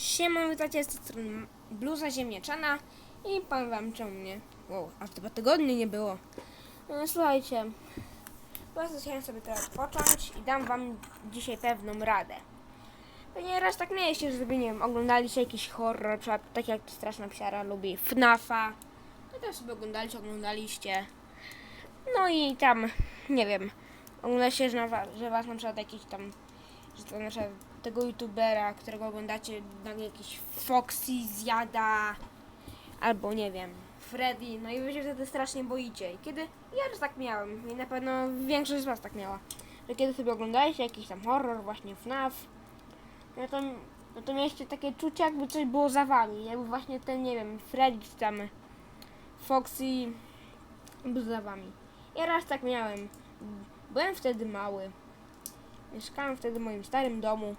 Siema, witajcie z tej strony Bluza Ziemniaczana i powiem wam czemu mnie, wow, aż dwa tygodnie nie było. No, słuchajcie, bardzo chciałem sobie teraz odpocząć i dam wam dzisiaj pewną radę. Pewnie raz tak mieliście, że sobie, nie wiem, oglądaliście jakiś horror, przykład tak jak Straszna Psiara lubi FNAFa, no też sobie oglądaliście, oglądaliście. No i tam, nie wiem, oglądacie, że, że was na przykład jakiś tam że to na przykład tego youtubera, którego oglądacie, nagle jakiś Foxy zjada, albo nie wiem, Freddy, no i wy się wtedy strasznie boicie. I kiedy, ja też tak miałem i na pewno większość z was tak miała, że kiedy sobie oglądaliście jakiś tam horror, właśnie FNAF, no to, no to mieliście takie czucie, jakby coś było za wami, jakby właśnie ten, nie wiem, Freddy czy tam Foxy był za wami. Ja raz tak miałem, byłem wtedy mały, Mieszkałem wtedy w moim starym domu.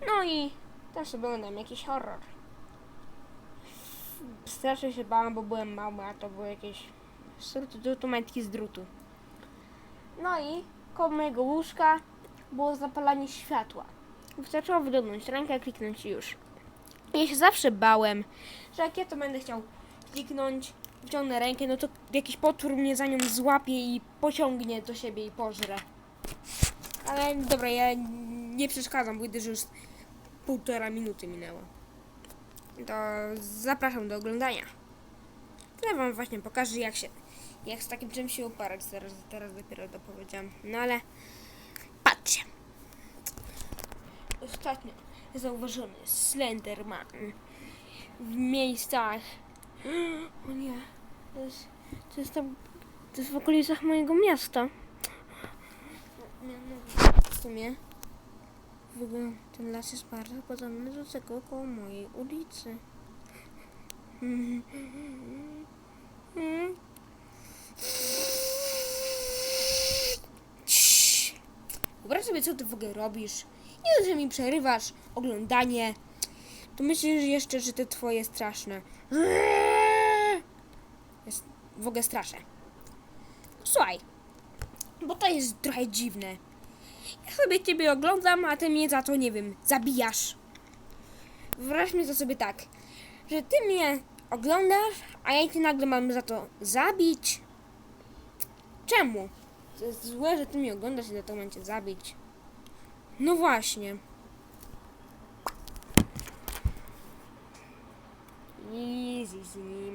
No i też sobie oglądałem jakiś horror. Strasznie się bałam, bo byłem mały, a to były jakieś majtki z drutu. No i koło mojego łóżka było zapalanie światła. Wystarczyło wyciągnąć rękę, kliknąć i już. Ja się zawsze bałem, że jak ja to będę chciał kliknąć, wyciągnę rękę, no to jakiś potwór mnie za nią złapie i pociągnie do siebie i pożre. Ale dobra, ja nie przeszkadzam, bo gdyż już półtora minuty minęło. To zapraszam do oglądania. Ja wam właśnie pokażę, jak się, jak z takim czymś się uparać. Teraz, teraz dopiero to powiedziałam. No ale patrzcie. Ostatnio zauważony Slenderman w miejscach. O nie, to jest, to jest tam, to jest w okolicach mojego miasta. W sumie wygląda, ten las jest bardzo podobny do tego koło mojej ulicy. Wyobraź sobie, co ty w ogóle robisz. Nie że mi przerywasz oglądanie. To myślisz jeszcze, że te twoje straszne. Jest w ogóle straszne. Słuchaj, bo to jest trochę dziwne. Ja sobie ciebie oglądam, a ty mnie za to, nie wiem, zabijasz. Wyobraźmy to sobie tak, że ty mnie oglądasz, a ja cię nagle mam za to zabić. Czemu? To jest złe, że ty mnie oglądasz i za to mam cię zabić. No właśnie. Easy nim.